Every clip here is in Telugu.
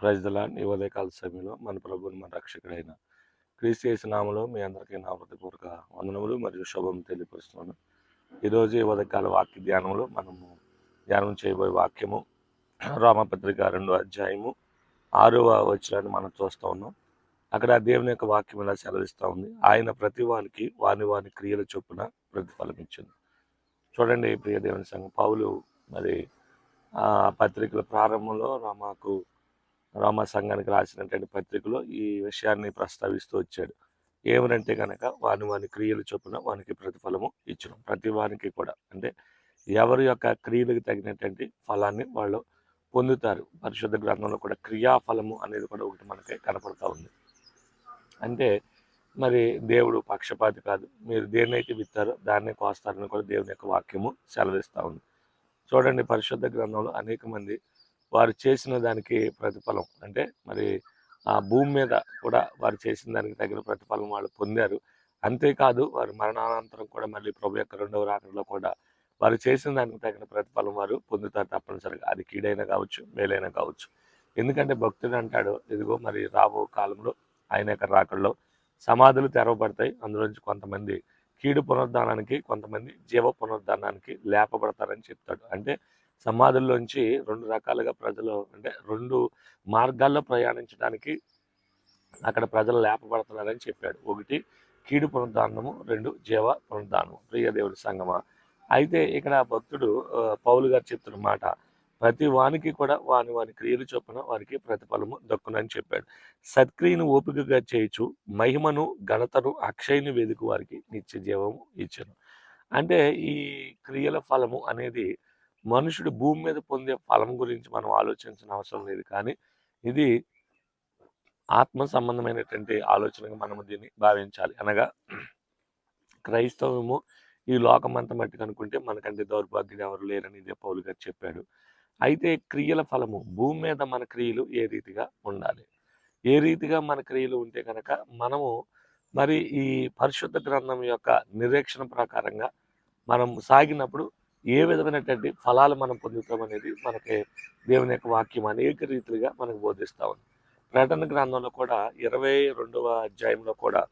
ప్రజల ఈ ఉదయకాల సమయంలో మన ప్రభుని మన రక్షకుడైన క్రీస్తు చేసిన నామలో మీ అందరికీ నా హృదయపూర్వక వందనములు మరియు శుభం తెలియపరుస్తున్నాను. ఈరోజు ఈ ఉదయకాల వాక్య ధ్యానంలో మనము ధ్యానం చేయబోయే వాక్యము రామపత్రిక రెండో అధ్యాయము ఆరవ వచ్చినాన్ని మనం చూస్తూ ఉన్నాం. అక్కడ దేవుని యొక్క వాక్యం ఇలా సెలవిస్తూ ఉంది. ఆయన ప్రతి వానికి వాని వాని క్రియల చొప్పున ప్రతిఫలం ఇచ్చింది చూడండి ప్రియ దేవుని సంఘం పౌలు మరి ఆ పత్రికల ప్రారంభంలో రామాకు రామ సంఘానికి రాసినటువంటి పత్రికలో ఈ విషయాన్ని ప్రస్తావిస్తూ వచ్చాడు. ఏమనంటే కనుక వాని వాని క్రియలు చొప్పున వానికి ప్రతిఫలము ఇచ్చడం ప్రతి వానికి కూడా. అంటే ఎవరి యొక్క క్రియలకు తగినటువంటి ఫలాన్ని వాళ్ళు పొందుతారు. పరిశుద్ధ గ్రంథంలో కూడా క్రియాఫలము అనేది కూడా ఒకటి మనకి కనపడతా ఉంది. అంటే మరి దేవుడు పక్షపాతి కాదు. మీరు దేన్నైతే విత్తారో దాన్నే కోస్తారని కూడా దేవుని యొక్క వాక్యము సెలవిస్తూ ఉంది. చూడండి పరిశుద్ధ గ్రంథంలో అనేక మంది వారు చేసిన దానికి ప్రతిఫలం. అంటే మరి ఆ భూమి మీద కూడా వారు చేసిన దానికి తగిన ప్రతిఫలం వాళ్ళు పొందారు. అంతేకాదు వారు మరణానంతరం కూడా మళ్ళీ ప్రభు యొక్క రెండవ రాకడలో కూడా వారు చేసిన దానికి తగిన ప్రతిఫలం వారు పొందుతారు తప్పనిసరిగా. అది కీడైనా కావచ్చు మేలైనా కావచ్చు. ఎందుకంటే భక్తుడు అంటాడు ఇదిగో మరి రాబో కాలంలో ఆయన యొక్క రాకడలో సమాధులు తెరవబడతాయి. అందులోంచి కొంతమంది కీడు పునరుద్ధానానికి కొంతమంది జీవ పునరుద్ధానానికి లేపబడతారని చెప్తాడు. అంటే సమాధుల్లోంచి రెండు రకాలుగా ప్రజలు అంటే రెండు మార్గాల్లో ప్రయాణించడానికి అక్కడ ప్రజలు లేపబడుతున్నారని చెప్పాడు. ఒకటి కీడు పునరుద్ధానము. రెండు జీవ పునరుద్ధానము. ప్రియదేవుడి సంగమ. అయితే ఇక్కడ భక్తుడు పౌలు గారు చెప్తున్న మాట ప్రతి వానికి కూడా వాని వాని క్రియలు చొప్పున వారికి ప్రతిఫలము దక్కునని చెప్పాడు. సత్క్రియను ఓపికగా చేయొచ్చు మహిమను ఘనతను అక్షయని వేదిక వారికి నిత్య జీవము ఇచ్చను. అంటే ఈ క్రియల ఫలము అనేది మనుషుడు భూమి మీద పొందే ఫలం గురించి మనం ఆలోచించిన అవసరం లేదు. కానీ ఇది ఆత్మ సంబంధమైనటువంటి ఆలోచనగా మనము దీన్ని భావించాలి. అనగా క్రైస్తవము ఈ లోకమంతా మట్టి కనుక్కుంటే మనకంటే దౌర్భాగ్యుడు ఎవరు లేరని ఇదే పౌలు గారు చెప్పాడు. అయితే క్రియల ఫలము భూమి మీద మన క్రియలు ఏ రీతిగా ఉండాలి? ఏ రీతిగా మన క్రియలు ఉంటే కనుక మనము మరి ఈ పరిశుద్ధ గ్రంథం యొక్క నిరీక్షణ ప్రకారంగా మనం సాగినప్పుడు ఏ విధమైనటువంటి ఫలాలు మనం పొందుతాం అనేది మనకి దేవుని యొక్క వాక్యం అనేక రీతిగా మనకు బోధిస్తా ఉంది. ప్రకటన గ్రంథంలో కూడా ఇరవై రెండవ అధ్యాయంలో కూడా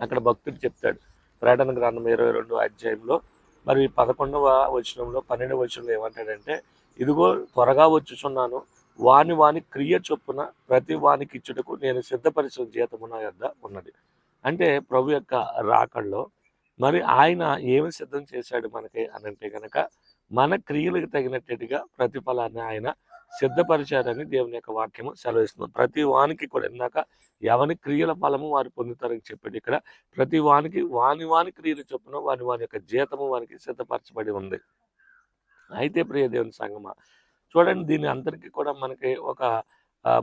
అక్కడ భక్తుడు చెప్తాడు. ప్రకటన గ్రంథం ఇరవై రెండవ అధ్యాయంలో మరి పదకొండవ వచనంలో పన్నెండవ వచనంలో ఏమంటాడంటే ఇదిగో త్వరగా వచ్చుచున్నాను. వాని వాని క్రియ చొప్పున ప్రతి వానికి ఇచ్చుటకు నేను సిద్ధపరిచిన జీతమున నా యొద్ద ఉన్నది. అంటే ప్రభు యొక్క రాకల్లో మరి ఆయన ఏమి సిద్ధం చేశాడు మనకి అని అంటే కనుక మన క్రియలకు తగినట్టుగా ప్రతిఫలాన్ని ఆయన సిద్ధపరిచారని దేవుని యొక్క వాక్యము సెలవిస్తుంది. ప్రతి వానికి కూడా ఇందాక ఎవని క్రియల ఫలము వారు పొందుతారని చెప్పాడు ఇక్కడ. ప్రతి వానికి వాని వాని క్రియలు చొప్పున వాని వాని యొక్క జీతము వానికి సిద్ధపరచబడి ఉంది. అయితే ప్రియ దేవుని సంగమ చూడండి దీని అందరికీ కూడా మనకి ఒక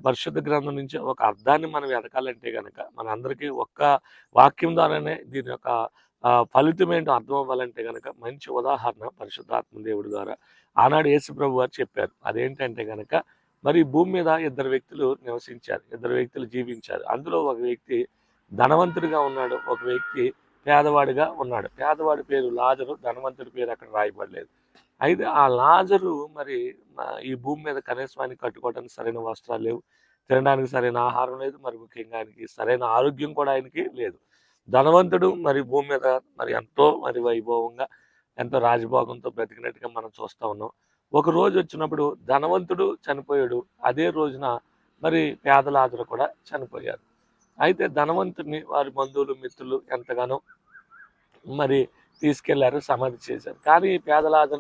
పరిశుద్ధ గ్రంథం నుంచి ఒక అర్థాన్ని మనం వెతకాలంటే కనుక మన అందరికీ ఒక్క వాక్యం ద్వారానే దీని యొక్క ఫలితం ఏంటో అర్థం అవ్వాలంటే కనుక మంచి ఉదాహరణ పరిశుద్ధాత్మ దేవుడి ద్వారా ఆనాడు యేసుప్రభు వారు చెప్పారు. అదేంటంటే కనుక మరి భూమి మీద ఇద్దరు వ్యక్తులు నివసించారు. ఇద్దరు వ్యక్తులు జీవించారు. అందులో ఒక వ్యక్తి ధనవంతుడిగా ఉన్నాడు. ఒక వ్యక్తి పేదవాడిగా ఉన్నాడు. పేదవాడి పేరు లాజరు. ధనవంతుడి పేరు అక్కడ రాయబడలేదు. అయితే ఆ లాజరు మరి ఈ భూమి మీద కనీసం కట్టుకోవడానికి సరైన వస్త్రాలు లేవు. తినడానికి సరైన ఆహారం లేదు. మరి ముఖ్యంగా ఆయనకి సరైన ఆరోగ్యం కూడా ఆయనకి లేదు. ధనవంతుడు మరి భూమి మీద మరి ఎంతో మరి వైభవంగా ఎంతో రాజభోగంతో బ్రతికినట్టుగా మనం చూస్తా ఉన్నాం. ఒక రోజు వచ్చినప్పుడు ధనవంతుడు చనిపోయాడు. అదే రోజున మరి పేదలాదులు కూడా చనిపోయారు. అయితే ధనవంతుడిని వారి బంధువులు మిత్రులు ఎంతగానో మరి తీసుకెళ్ళారు సమాధి చేశారు. కానీ ఈ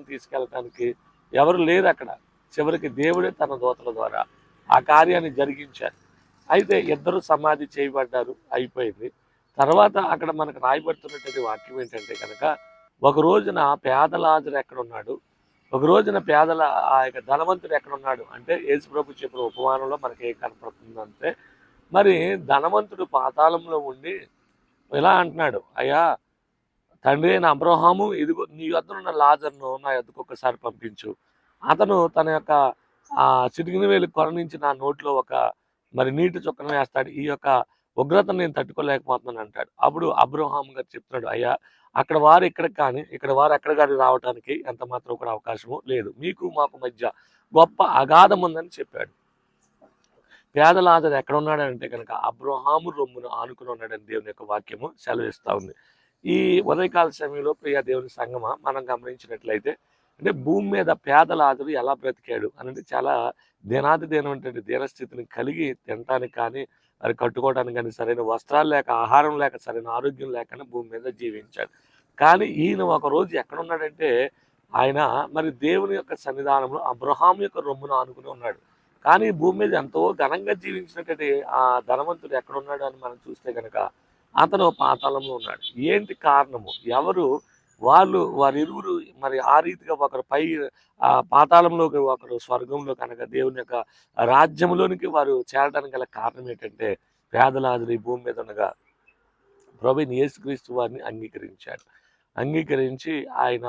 తీసుకెళ్ళటానికి ఎవరు లేరు అక్కడ. చివరికి దేవుడే తన దూతల ద్వారా ఆ కార్యాన్ని జరిగించారు. అయితే ఇద్దరు సమాధి చేయబడ్డారు అయిపోయింది. తర్వాత అక్కడ మనకు రాయబడుతున్నటువంటి వాక్యం ఏంటంటే కనుక ఒక రోజున పేదలాజరు ఎక్కడ ఉన్నాడు ఒక రోజున పేదల ఆ యొక్క ధనవంతుడు ఎక్కడ ఉన్నాడు అంటే యేసు ప్రభు చెప్పిన ఉపమానంలో మనకి ఏం కనపడుతుందంటే మరి ధనవంతుడు పాతాళంలో ఉండి ఇలా అంటున్నాడు అయ్యా తండ్రి అయిన అబ్రహాము ఇదిగో నీ వద్ద ఉన్న లాజర్ను నా యొద్దకు ఒకసారి పంపించు. అతను తన యొక్క ఆ చిటికిన వేలు కొర నుంచి నా నోట్లో ఒక మరి నీటి చుక్కను వేస్తాడు. ఈ యొక్క ఉగ్రతను నేను తట్టుకోలేకపోతున్నాను అంటాడు. అప్పుడు అబ్రహాం గారు చెప్తున్నాడు అయ్యా అక్కడ వారు ఇక్కడ కానీ ఇక్కడ వారు అక్కడ కానీ రావడానికి ఎంత మాత్రం కూడా అవకాశము లేదు. మీకు మాకు మధ్య గొప్ప అగాధం ఉందని చెప్పాడు. పేదలాజరు ఎక్కడ ఉన్నాడంటే కనుక అబ్రహాము రొమ్మును ఆనుకుని ఉన్నాడని దేవుని యొక్క వాక్యము సెలవిస్తూ ఉంది. ఈ ఉదయకాల సమయంలో ప్రియా దేవుని సంగమ మనం గమనించినట్లయితే అంటే భూమి మీద పేదలాజరు ఎలా బ్రతికాడు అనేది చాలా దినాది దినటువంటి దీనస్థితిని కలిగి తినటానికి కానీ మరి కట్టుకోవడానికి కానీ సరైన వస్త్రాలు లేక ఆహారం లేక సరైన ఆరోగ్యం లేకనే భూమి మీద జీవించాడు. కానీ ఈయన ఒక రోజు ఎక్కడ ఉన్నాడంటే ఆయన మరి దేవుని యొక్క సన్నిధానంలో అబ్రహాం యొక్క రొమ్మును ఆనుకుని ఉన్నాడు. కానీ భూమి మీద ఎంతో ఘనంగా జీవించినటువంటి ఆ ధనవంతుడు ఎక్కడ ఉన్నాడు అని మనం చూస్తే కనుక అతను పాతాళంలో ఉన్నాడు. ఏంటి కారణము? ఎవరు వాళ్ళు వారిరువురు మరి ఆ రీతిగా ఒకరు పై పాతాళంలోకి ఒకరు స్వర్గంలో కనుక దేవుని యొక్క రాజ్యంలోనికి వారు చేరడానికి గల కారణం ఏంటంటే పేదలాదులు ఈ భూమి మీద ఉండగా ప్రభుని యేసుక్రీస్తు వారిని అంగీకరించాడు. అంగీకరించి ఆయన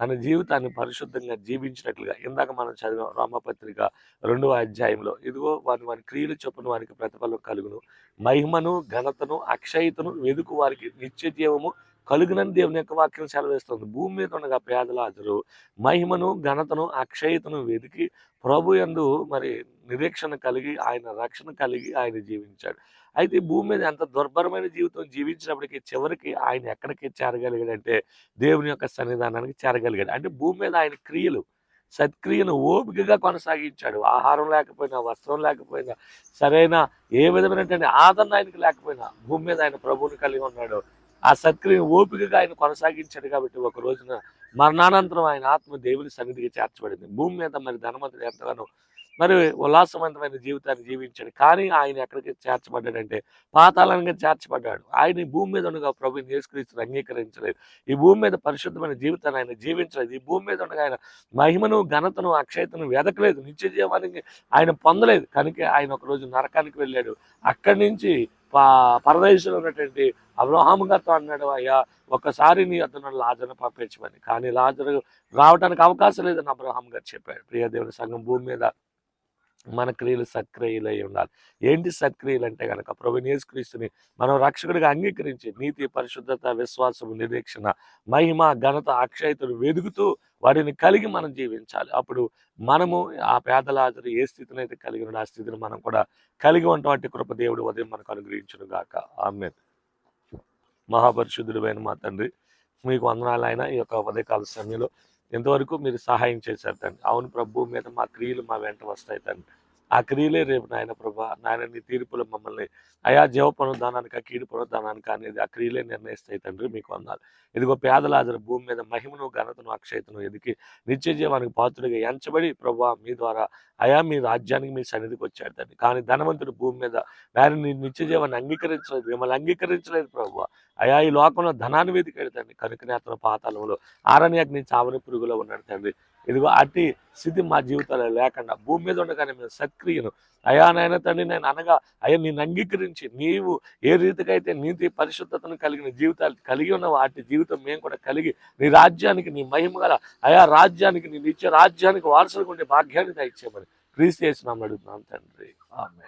తన జీవితాన్ని పరిశుద్ధంగా జీవించినట్లుగా ఇందాక మనం చదివాం రామపత్రిక రెండవ అధ్యాయంలో ఇదిగో వారి వారి క్రియలు చొప్పున వారికి ప్రతిఫలం కలుగును. మహిమను ఘనతను అక్షయతను వెదుకు వారికి నిత్య జీవము కలుగునని దేవుని యొక్క వాక్యం సెలవిస్తుంది. భూమి మీద ఉండగా పేదలాజరు మహిమను ఘనతను అక్షయతను వెతికి ప్రభు యందు మరి నిరీక్షణ కలిగి ఆయన రక్షణ కలిగి ఆయన జీవించాడు. అయితే భూమి మీద ఎంత దుర్భరమైన జీవితం జీవించినప్పటికీ చివరికి ఆయన ఎక్కడికి చేరగలిగాడంటే దేవుని యొక్క సన్నిధానానికి చేరగలిగాడు. అంటే భూమి మీద ఆయన క్రియలు సత్క్రియను ఓపికగా కొనసాగించాడు. ఆహారం లేకపోయినా వస్త్రం లేకపోయినా సరైన ఏ విధమైనటువంటి ఆదరణ ఆయనకి లేకపోయినా భూమి మీద ఆయన ప్రభువుని కలిగి ఉన్నాడు. ఆ సక్రియ ఓపికగా ఆయన కొనసాగించాడు కాబట్టి ఒక రోజున మరణానంతరం ఆయన ఆత్మ దేవుని సన్నిధికి చేర్చబడింది. భూమి మీద మరి ధనవంతుడు ఎంతగానో మరి ఉల్లాసవంతమైన జీవితాన్ని జీవించాడు. కానీ ఆయన ఎక్కడికి చేర్చబడ్డాడంటే పాతాళంగా చేర్చబడ్డాడు. ఆయన భూమి మీద ఉండగా ప్రభు యేసుక్రీస్తుని అంగీకరించలేదు. ఈ భూమి మీద పరిశుద్ధమైన జీవితాన్ని ఆయన జీవించలేదు. ఈ భూమి మీద ఉండగా ఆయన మహిమను ఘనతను అక్షయతను వెదకలేదు. నిత్య జీవానికి ఆయన పొందలేదు. కనుక ఆయన ఒక రోజు నరకానికి వెళ్ళాడు. అక్కడి నుంచి పరదేశంలో ఉన్నటువంటి అబ్రహాము అన్నాడు అయ్యా ఒక్కసారి నీ అతను లాజను పంపించమని. కానీ లాజరు రావడానికి అవకాశం లేదని అబ్రహాం గారు చెప్పాడు ప్రియదేవుని సంఘం భూమి మీద మన క్రియలు సత్క్రియలు అయి ఉండాలి. ఏంటి సక్రియలు అంటే కనుక క్రీస్తుని మనం రక్షకుడిగా అంగీకరించి నీతి పరిశుద్ధత విశ్వాసము నిరీక్షణ మహిమ ఘనత అక్షయతను వెదుగుతూ వాటిని కలిగి మనం జీవించాలి. అప్పుడు మనము ఆ పేదలాజరు ఏ స్థితిని అయితే కలిగి ఉన్న ఆ స్థితిని మనం కూడా కలిగి ఉన్నటువంటి కృప దేవుడు ఉదయం మనకు అనుగ్రహించును గాక. ఆమె మహాపరిశుద్ధుడైన మా తండ్రి మీకు వందనాలు ఆయన ఈ యొక్క ఉదయకాల సమయంలో. ఎంతవరకు మీరు సహాయం చేశారు తండ్రి. అవును ప్రభు మీద మా క్రియలు మా వెంట వస్తాయి తండ్రి. ఆ క్రియలే రేపు నాయన ప్రభా నాయన నీ తీర్పులు మమ్మల్ని అయా జీవ పునరుద్ధానానికి కీడు పునరుద్ధానానికి అనేది ఆ క్రియలే నిర్ణయిస్తాయి తండ్రి మీకు అన్నారు ఇదిగో పేదలాజరు భూమి మీద మహిమను ఘనతను అక్షయతను ఎదిగి నిత్య జీవానికి పాత్రుడిగా ఎంచబడి ప్రభా మీ ద్వారా అయా మీ రాజ్యానికి మీ సన్నిధికి వచ్చాడు తండ్రి. కానీ ధనవంతుడు భూమి మీద వారిని నీ నిత్య జీవాన్ని అంగీకరించలేదు మిమ్మల్ని అంగీకరించలేదు ప్రభు అయా ఈ లోకంలో ధనాన్ని వెతికాడు తండ్రి. కనుకనే అతను పాతాళంలో అగ్ని చావని పురుగులో ఉన్నాడు తండ్రి. ఇదిగో అట్టి స్థితి మా జీవితాల్లో లేకుండా భూమి మీద ఉండగానే మేము సత్క్రియను. అయా నాయన తండ్రి నేను అనగా అయ్యా నేను అంగీకరించి నీవు ఏ రీతికైతే నీతి పరిశుద్ధతను కలిగిన జీవితాలు కలిగి ఉన్న వాటి జీవితం మేము కూడా కలిగి నీ రాజ్యానికి నీ మహిమ గల అయా రాజ్యానికి నీ నిత్య రాజ్యానికి వారసులకు ఉండే భాగ్యాన్ని దయచేయమని క్రీస్తు చేసినామని అడుగుతున్నాం తండ్రి. ఆమె